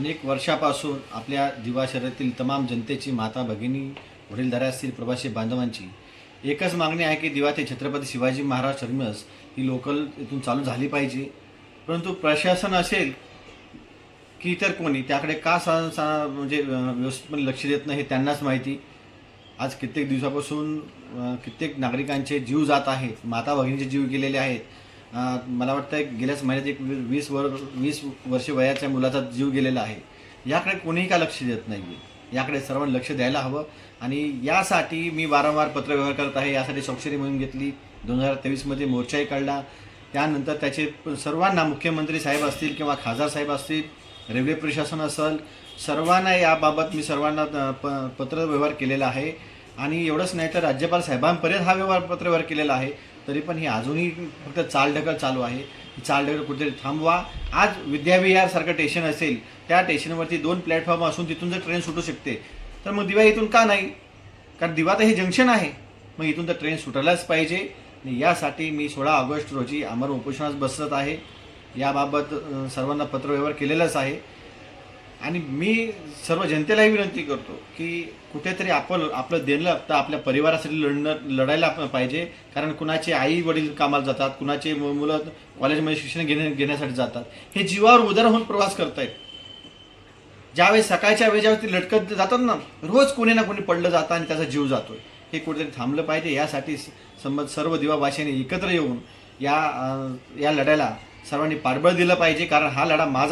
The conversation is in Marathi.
अनेक वर्षापासून आपल्या दिवा शहरातील तमाम जनतेची माता भगिनी वडीलधाऱ्या असतील प्रवासी बांधवांची एकच मागणी आहे की दिवा ते छत्रपती शिवाजी महाराज टर्मिनस ही लोकल इथून चालू झाली पाहिजे. परंतु प्रशासन असेल की इतर कोणी त्याकडे का सा सा म्हणजे व्यवस्थितपणे लक्ष देत नाही हे त्यांनाच माहिती. आज कित्येक दिवसापासून कित्येक नागरिकांचे जीव जात आहेत माता भगिनीचे जीव गेलेले आहेत. मला वाटतं गेल्याच महिन्यात एक वीस वर वीस वर्ष वयाच्या मुलाचा जीव गेलेला आहे. याकडे कोणीही का लक्ष देत नाही याकडे सर्वांनी लक्ष द्यायला हवं. आणि यासाठी मी वारंवार पत्रव्यवहार करत आहे. यासाठी स्वाक्षरी मोहीम घेतली. दोन हजार तेवीसमध्ये मोर्चाही काढला. त्यानंतर त्याचे सर्वांना मुख्यमंत्री साहेब असतील किंवा खासदार साहेब असतील रेल्वे प्रशासन असेल सर्वांना याबाबत मी सर्वांना प पत्रव्यवहार केलेला आहे. आणि एवढंच नाही तर राज्यपाल साहेबांपर्यंत हा व्यवहार पत्रव्यवहार केलेला आहे. तरी पण ही अजूनही फक्त चालढकल चालू आहे. ही चालढकल कुठेतरी थांबवा. आज विद्याविहारसारखं स्टेशन असेल त्या स्टेशनवरती दोन प्लॅटफॉर्म असून तिथून जर ट्रेन सुटू शकते तर मग दिवा इथून का नाही? कारण दिवा तर हे जंक्शन आहे. मग इथून तर ट्रेन सुटायलाच पाहिजे. आणि यासाठी मी सोळा ऑगस्ट रोजी अमर उपोषणास बसत आहे. याबाबत सर्वांना पत्रव्यवहार केलेलाच आहे. आणि मी सर्व जनतेलाही विनंती करतो की कुठेतरी आपण आपलं देणं तर आपल्या परिवारासाठी लढणं लढायला आपण पाहिजे. कारण कुणाचे आई वडील कामाला जातात कुणाचे मुलं कॉलेजमध्ये शिक्षण घेण्या घेण्यासाठी जातात. हे जीवावर उदार होऊन प्रवास करतायत. ज्यावेळेस सकाळच्या वेळी ज्यावेळेस ते लटकत जातात ना रोज कोणी ना कोणी पडलं जातं आणि त्याचा जीव जातोय. हे कुठेतरी थांबलं पाहिजे. यासाठी संबंध सर्व दिवाभाषेने एकत्र येऊन या या लढ्याला सर्वांनी पाठबळ दिलं पाहिजे. कारण हा लढा माझा